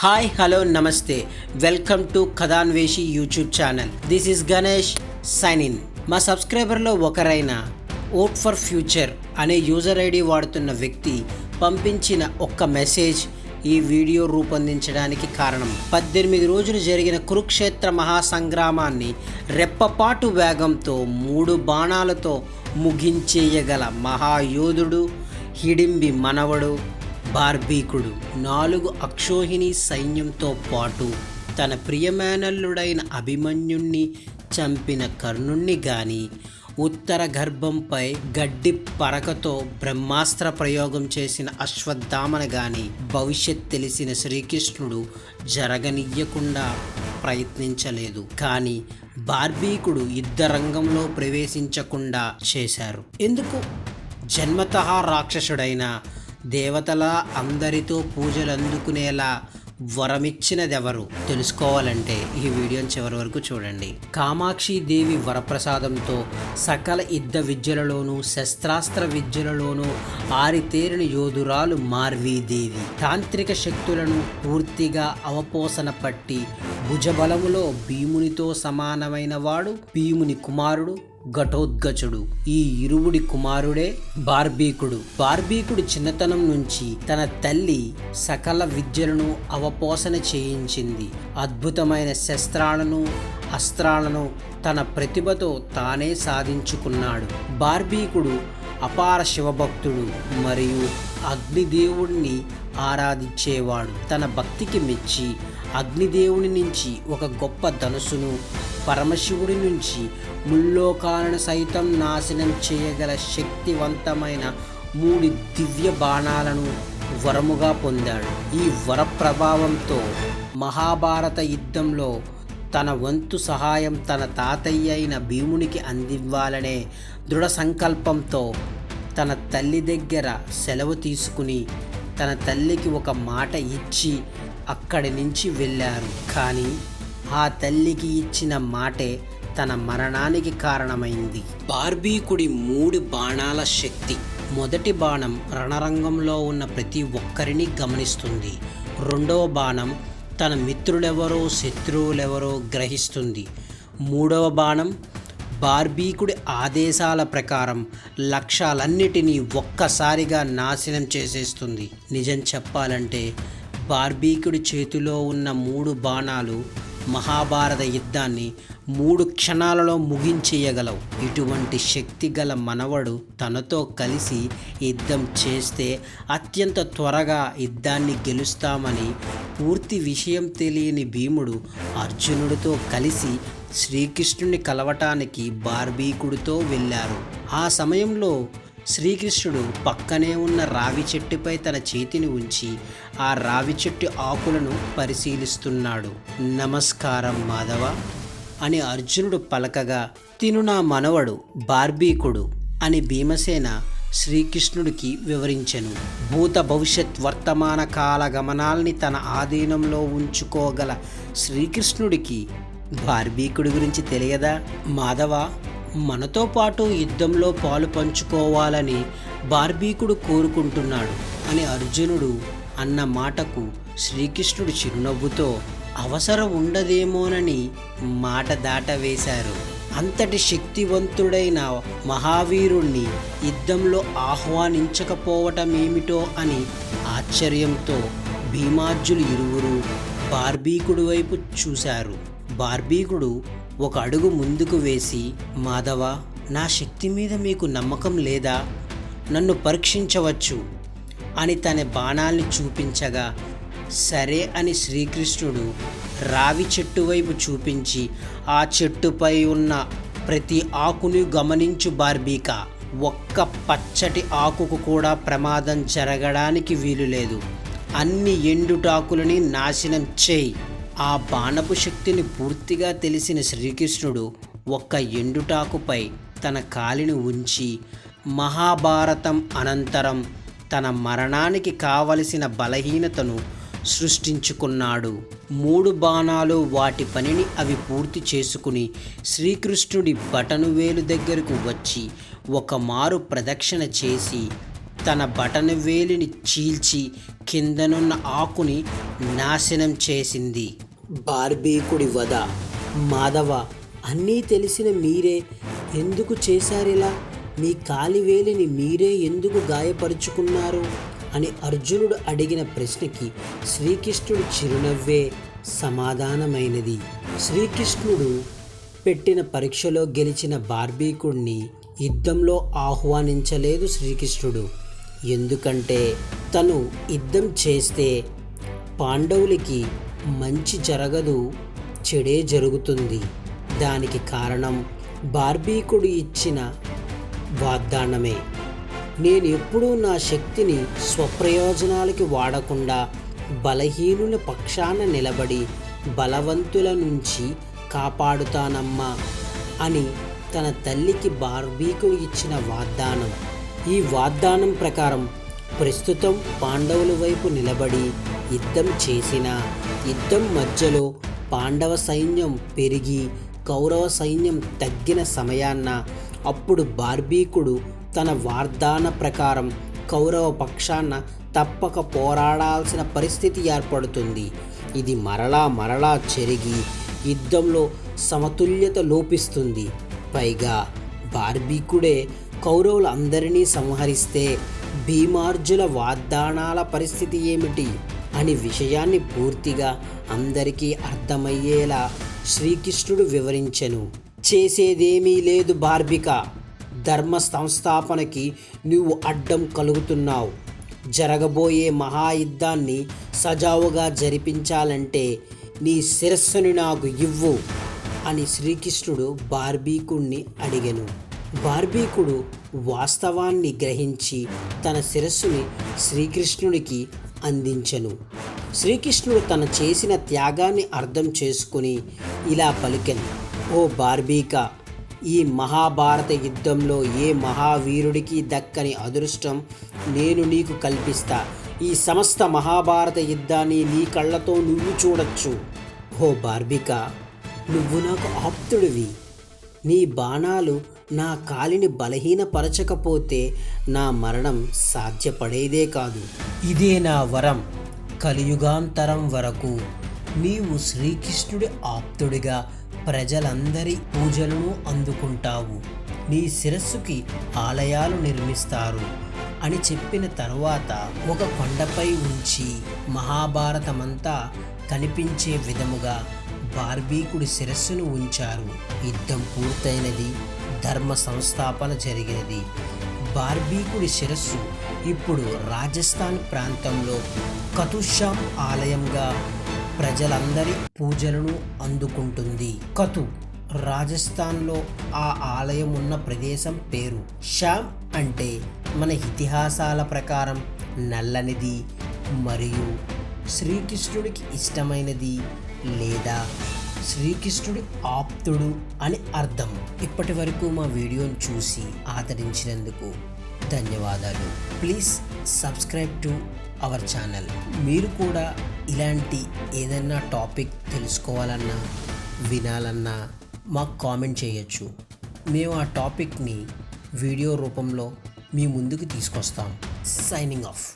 Hi hello నమస్తే welcome to Kathanveshi YouTube channel this is Ganesh sign in మా సబ్స్క్రైబర్లో ఒకరైన ఓట్ ఫర్ ఫ్యూచర్ అనే యూజర్ ఐడి వాడుతున్న వ్యక్తి పంపించిన ఒక్క మెసేజ్ ఈ వీడియో రూపొందించడానికి కారణం. పద్దెనిమిది రోజులు జరిగిన కురుక్షేత్ర మహాసంగ్రామాన్ని రెప్పపాటు వేగంతో మూడు బాణాలతో ముగించేయగల మహాయోధుడు హిడింబి మనవడు బార్బీకుడు నాలుగు అక్షోహిణి సైన్యంతో పాటు తన ప్రియమేనల్లుడైన అభిమన్యుణ్ణి చంపిన కర్ణుణ్ణి గాని ఉత్తర గర్భంపై గడ్డి పరకతో బ్రహ్మాస్త్ర ప్రయోగం చేసిన అశ్వత్థామన గాని భవిష్యత్ తెలిసిన శ్రీకృష్ణుడు జరగనియ్యకుండా ప్రయత్నించలేదు. కానీ బార్బీకుడు యుద్ధ రంగంలో ప్రవేశించకుండా చేశారు. ఎందుకు? జన్మతః రాక్షసుడైన దేవతల అందరితో పూజలు అందుకునేలా వరమిచ్చినదెవరు? తెలుసుకోవాలంటే ఈ వీడియోని చివరి వరకు చూడండి. కామాక్షి దేవి వరప్రసాదంతో సకల యుద్ధ విద్యలలోనూ శస్త్రాస్త్ర విద్యలలోనూ ఆరితేరిన యోధురాలు మార్వీదేవి. తాంత్రిక శక్తులను పూర్తిగా అవపోసన పట్టి భుజబలములో భీమునితో సమానమైన వాడు భీముని కుమారుడు ఘటోద్గచుడు. ఈ ఇరువుడి కుమారుడే బార్బీకుడు. బార్బీకుడు చిన్నతనం నుంచి తన తల్లి సకల విద్యలను అవపోసన చేయించింది. అద్భుతమైన శస్త్రాలను అస్త్రాలను తన ప్రతిభతో తానే సాధించుకున్నాడు. బార్బీకుడు అపార శివభక్తుడు మరియు అగ్నిదేవుడిని ఆరాధించేవాడు. తన భక్తికి మెచ్చి అగ్నిదేవుని నుంచి ఒక గొప్ప ధనుసును పరమశివుడి నుంచి ముల్లోకాలను సైతం నాశనం చేయగల శక్తివంతమైన మూడు దివ్య బాణాలను వరముగా పొందాడు. ఈ వర ప్రభావంతో మహాభారత యుద్ధంలో తన వంతు సహాయం తన తాతయ్య అయిన భీమునికి అందివ్వాలనే దృఢ సంకల్పంతో తన తల్లి దగ్గర సెలవు తీసుకుని తన తల్లికి ఒక మాట ఇచ్చి అక్కడి నుంచి వెళ్ళారు. కానీ ఆ తల్లికి ఇచ్చిన మాటే తన మరణానికి కారణమైంది. బార్బీకుడి మూడు బాణాల శక్తి. మొదటి బాణం రణరంగంలో ఉన్న ప్రతి ఒక్కరిని గమనిస్తుంది. రెండవ బాణం తన మిత్రులెవరో శత్రువులెవరో గ్రహిస్తుంది. మూడవ బాణం బార్బీకుడి ఆదేశాల ప్రకారం లక్ష్యాలన్నిటినీ ఒక్కసారిగా నాశనం చేసేస్తుంది. నిజం చెప్పాలంటే బార్బీకుడి చేతిలో ఉన్న మూడు బాణాలు మహాభారత యుద్ధాన్ని మూడు క్షణాలలో ముగించేయగలవు. ఇటువంటి శక్తి గల మనవడు తనతో కలిసి యుద్ధం చేస్తే అత్యంత త్వరగా యుద్ధాన్ని గెలుస్తామని పూర్తి విషయం తెలియని భీముడు అర్జునుడితో కలిసి శ్రీకృష్ణుని కలవటానికి బార్బీకుడితో వెళ్ళారు. ఆ సమయంలో శ్రీకృష్ణుడు పక్కనే ఉన్న రావి చెట్టుపై తన చేతిని ఉంచి ఆ రావి చెట్టు ఆకులను పరిశీలిస్తున్నాడు. నమస్కారం మాధవ అని అర్జునుడు పలకగా తిను నా మనవడు బార్బీకుడు అని భీమసేన శ్రీకృష్ణుడికి వివరించెను. భూత భవిష్యత్ వర్తమాన కాల గమనాల్ని తన ఆధీనంలో ఉంచుకోగల శ్రీకృష్ణుడికి బార్బీకుడి గురించి తెలియదా? మాధవ మనతో పాటు యుద్ధంలో పాలు పంచుకోవాలని బార్బీకుడు కోరుకుంటున్నాడు అని అర్జునుడు అన్న మాటకు శ్రీకృష్ణుడు చిరునవ్వుతో అవసరం ఉండదేమోనని మాట దాటవేశారు. అంతటి శక్తివంతుడైన మహావీరుణ్ణి యుద్ధంలో ఆహ్వానించకపోవటమేమిటో అని ఆశ్చర్యంతో భీమార్జులు ఇరువురు బార్బీకుడు వైపు చూశారు. బార్బీకుడు ఒక అడుగు ముందుకు వేసి మాధవ నా శక్తి మీద మీకు నమ్మకం లేదా? నన్ను పరీక్షించవచ్చు. అని తన బాణాల్ని చూపించగా సరే అని శ్రీకృష్ణుడు రావి చెట్టు వైపు చూపించి ఆ చెట్టుపై ఉన్న ప్రతి ఆకుని గమనించు బార్బీక. ఒక్క పచ్చటి ఆకుకు కూడా ప్రమాదం జరగడానికి వీలు లేదు. అన్ని ఎండుటాకులని నాశనం చేయి. ఆ బాణపు శక్తిని పూర్తిగా తెలిసిన శ్రీకృష్ణుడు ఒక్క ఎండుటాకుపై తన కాలిని ఉంచి మహాభారతం అనంతరం తన మరణానికి కావలసిన బలహీనతను సృష్టించుకున్నాడు. మూడు బాణాలు వాటి పనిని అవి పూర్తి చేసుకుని శ్రీకృష్ణుడి బటను వేలు దగ్గరకు వచ్చి ఒక మారు ప్రదక్షిణ చేసి తన బటనువేలిని చీల్చి కిందనున్న ఆకుని నాశనం చేసింది. బార్బీకుడి వధ. మాధవ అన్నీ తెలిసిన మీరే. ఎందుకు చేశారిలా మీ కాలివేలిని మీరే ఎందుకు గాయపరుచుకున్నారు? అని అర్జునుడు అడిగిన ప్రశ్నకి శ్రీకృష్ణుడు చిరునవ్వే సమాధానమైనది. శ్రీకృష్ణుడు పెట్టిన పరీక్షలో గెలిచిన బార్బీకుడిని యుద్ధంలో ఆహ్వానించలేదు శ్రీకృష్ణుడు. ఎందుకంటే తను యుద్ధం చేస్తే పాండవులకి మంచి జరగదు చెడే జరుగుతుంది. దానికి కారణం బార్బీకుడు ఇచ్చిన వాగ్దానమే. నేను ఎప్పుడూ నా శక్తిని స్వప్రయోజనాలకి వాడకుండా బలహీనుల పక్షాన నిలబడి బలవంతుల నుంచి కాపాడుతానమ్మా అని తన తల్లికి బార్బీకుడు ఇచ్చిన వాగ్దానం. ఈ వాగ్దానం ప్రకారం ప్రస్తుతం పాండవుల వైపు నిలబడి యుద్ధం చేసిన యుద్ధం మధ్యలో పాండవ సైన్యం పెరిగి కౌరవ సైన్యం తగ్గిన సమయాన్న అప్పుడు బార్బీకుడు తన వాగ్దాన ప్రకారం కౌరవ పక్షాన తప్పక పోరాడాల్సిన పరిస్థితి ఏర్పడుతుంది. ఇది మరలా మరలా చెరిగి యుద్ధంలో సమతుల్యత లోపిస్తుంది. పైగా బార్బీకుడే కౌరవులందరినీ సంహరిస్తే భీమార్జుల వాగ్దానాల పరిస్థితి ఏమిటి? అని విషయాన్ని పూర్తిగా అందరికీ అర్థమయ్యేలా శ్రీకృష్ణుడు వివరించెను. చేసేదేమీ లేదు బార్బిక. ధర్మ సంస్థాపనకి నువ్వు అడ్డం కలుగుతున్నావు. జరగబోయే మహాయుద్ధాన్ని సజావుగా జరిపించాలంటే నీ శిరస్సుని నాకు ఇవ్వు అని శ్రీకృష్ణుడు బార్బీకుణ్ణి అడిగెను. బార్బీకుడు వాస్తవాన్ని గ్రహించి తన శిరస్సుని శ్రీకృష్ణుడికి అందించెను. శ్రీకృష్ణుడు తన చేసిన త్యాగాన్ని అర్థం చేసుకుని ఇలా పలికెను. ఓ బార్బీకా ఈ మహాభారత యుద్ధంలో ఏ మహావీరుడికి దక్కని అదృష్టం నేను నీకు కల్పిస్తా. ఈ సమస్త మహాభారత యుద్ధాన్ని నీ కళ్ళతో నువ్వు చూడొచ్చు. ఓ బార్బిక నువ్వు నాకు ఆప్తుడివి. నీ బాణాలు నా కాలిని బలహీనపరచకపోతే నా మరణం సాధ్యపడేదే కాదు. ఇదే నా వరం. కలియుగాంతరం వరకు నీవు శ్రీకృష్ణుడి ఆప్తుడిగా ప్రజలందరి పూజలను అందుకుంటావు. నీ శిరస్సుకి ఆలయాలు నిర్మిస్తారు అని చెప్పిన తరువాత ఒక కొండపై ఉంచి మహాభారతమంతా కనిపించే విధముగా బార్బీకుడి శిరస్సును ఉంచారు. యుద్ధం పూర్తయినది. ధర్మ సంస్థాపన జరిగినది. బార్బీకుడి శిరస్సు ఇప్పుడు రాజస్థాన్ ప్రాంతంలో కతుషాం ఆలయంగా ప్రజలందరి పూజలను అందుకుంటుంది. కతు రాజస్థాన్లో ఆ ఆలయం ఉన్న ప్రదేశం పేరు శ్యామ్ అంటే మన ఇతిహాసాల ప్రకారం నల్లనిది మరియు శ్రీకృష్ణుడికి ఇష్టమైనది లేదా శ్రీకృష్ణుడి ఆప్తుడు అని అర్థం. ఇప్పటి వరకు మా వీడియోని చూసి ఆదరించినందుకు ధన్యవాదాలు. Please subscribe to our channel. మీరు కూడా ఇలాంటి ఏదైనా టాపిక్ తెలుసుకోవాలన్నా వినాలన్నా మాకు కామెంట్ చేయొచ్చు. మేము ఆ టాపిక్ని వీడియో రూపంలో మీ ముందుకు తీసుకొస్తాం. Signing off.